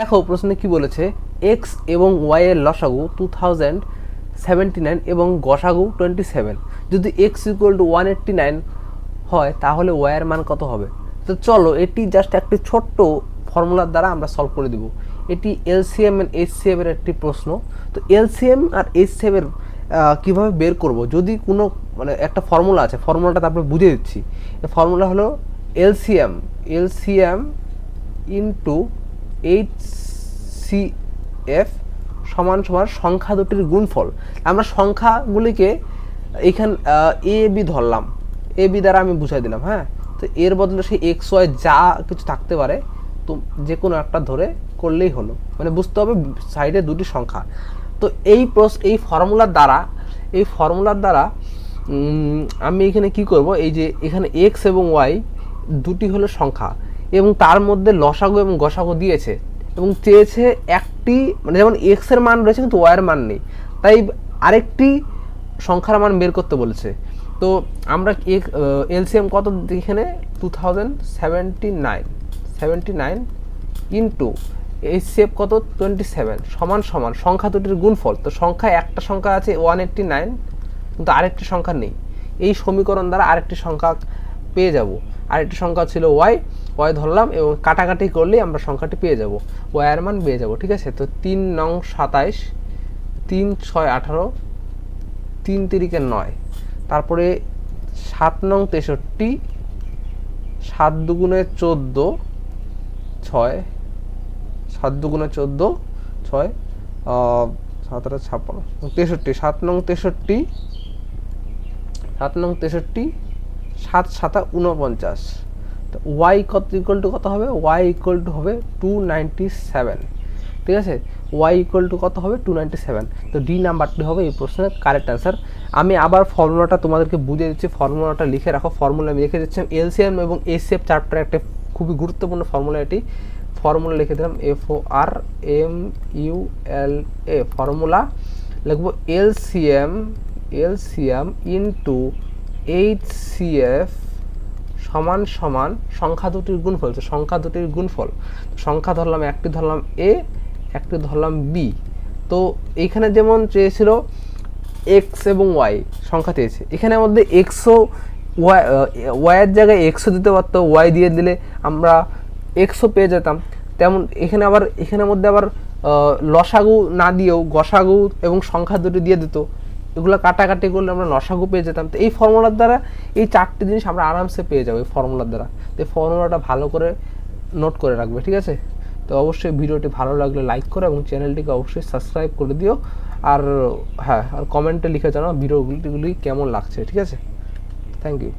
দেখো প্রশ্নে কি বলেছে? এক্স এবং ওয়াই এর লসাগু টু থাউজেন্ড সেভেন্টি নাইন এবং গসাগু টোয়েন্টি সেভেন যদি x equal to one eighty nine হয়, তাহলে ওয়াই এর মান কত হবে? তো চলো, এটি জাস্ট একটি ছোট্ট ফর্মুলার দ্বারা আমরা সলভ করে দিব। এটি এলসিএম এন্ড এইচসিএম এর একটি প্রশ্ন। তো এলসিএম আর এইচসিএম এর কীভাবে বের করব? যদি কোনো মানে একটা ফর্মুলা আছে, ফর্মুলাটা তারপরে বুঝিয়ে দিচ্ছি। ফর্মুলা হলো LCM LCM into H C F সমান সমান সংখ্যা দুটির গুণফল। আমরা সংখ্যাগুলিকে এইখান এ বি ধরলাম। এ বি দ্বারা আমি বুঝাই দিলাম হ্যাঁ? তো এর বদলে সেই এক্স ওয়াই যা কিছু থাকতে পারে, তো যে কোনো একটা ধরে করলেই হলো। মানে বুঝতে হবে সাইডে দুটি সংখ্যা। তো এই প্রস, এই ফর্মুলার দ্বারা, এই ফর্মুলার দ্বারা আমি এখানে কি করব? এই যে এখানে এক্স এবং ওয়াই দুটি হলো সংখ্যা। এবং তার মধ্যে লসাগু এবং গসাগু দিয়েছে এবং চেয়েছে একটি মানে যেমন এক্সের মান রয়েছে কিন্তু ওয়াই এর মান নেই। তাই আরেকটি সংখ্যার মান বের করতে বলেছে। তো আমরা এলসিএম কত এখানে? Two thousand seventy nine seventy nine into HCF কত? টোয়েন্টি সেভেন সমান সমান, সংখ্যা দুটির গুণফল। তো সংখ্যা একটা সংখ্যা আছে ওয়ান এইট্টি নাইন কিন্তু আরেকটি সংখ্যা নেই। এই সমীকরণ দ্বারা আরেকটি সংখ্যা পেয়ে যাব। আরেকটি সংখ্যা ছিল ওয়াই ওয়াই ধরলাম এবং কাটাকাটি করলেই আমরা সংখ্যাটি পেয়ে যাব। ওয়াইয়ের মান পেয়ে যাব, ঠিক আছে? তো তিন নং সাতাইশ, তিন ছয় আঠারো, তিন তিরিকে নয়। তারপরে সাত নং তেষট্টি, সাত দুগুণে চোদ্দ, ছয়, সাত দুগুণে চোদ্দ, ছয় সাত আট ছাপ্পান্ন, তেষট্টি, সাত নং তেষট্টি, সাত নং তেষট্টি সাত সাতা উনপঞ্চাশ তো ওয়াই কত ইকুয়াল টু কত হবে? ওয়াই ইকুয়াল টু হবে টু নাইনটি সেভেন ঠিক আছে? ওয়াই ইকুয়াল টু কত হবে? টু নাইনটি সেভেন তো ডি নাম্বারটি হবে এই প্রশ্নের কারেক্ট অ্যান্সার আমি আবার ফর্মুলাটা তোমাদেরকে বুঝিয়ে দিচ্ছি। ফর্মুলাটা লিখে রাখো। ফর্মুলা আমি লিখে দিচ্ছি এলসিএম এবং এসিএফ চ্যাপ্টার একটা খুবই গুরুত্বপূর্ণ ফর্মুলা এটি। ফর্মুলা লিখে দিলাম F O R M U L A formula লিখব LCM LCM into H C F সমান সমান সংখ্যা দুটির গুণফল, তো সংখ্যা দুটির গুণফল সংখ্যা ধরলাম, একটি ধরলাম এ একটি ধরলাম বি তো এইখানে যেমন চেয়েছিল এক্স এবং ওয়াই সংখ্যা চেয়েছে। এখানের মধ্যে এক্সও ওয়াই ওয়াইয়ের জায়গায় এক্সও দিতে পারতো ওয়াই দিয়ে দিলে আমরা এক্সও পেয়ে যেতাম। তেমন এখানে আবার, এখানের মধ্যে আবার লসাগু না দিয়েও গসাগু এবং সংখ্যা দুটি দিয়ে দিত। এগুলো কাটাকাটি করলে আমরা লসাগু পেয়ে যেতাম। তো এই ফর্মুলার দ্বারা এই চারটি জিনিস আমরা আরামসে পেয়ে যাব এই ফর্মুলার দ্বারা। তো এই ফর্মুলাটা ভালো করে নোট করে রাখবে, ঠিক আছে? তো অবশ্যই ভিডিওটি ভালো লাগলে লাইক করো এবং চ্যানেলটিকে অবশ্যই সাবস্ক্রাইব করে দিও। আর হ্যাঁ আর কমেন্টে লিখে জানাও ভিডিওগুলিগুলি কেমন লাগছে, ঠিক আছে? Thank you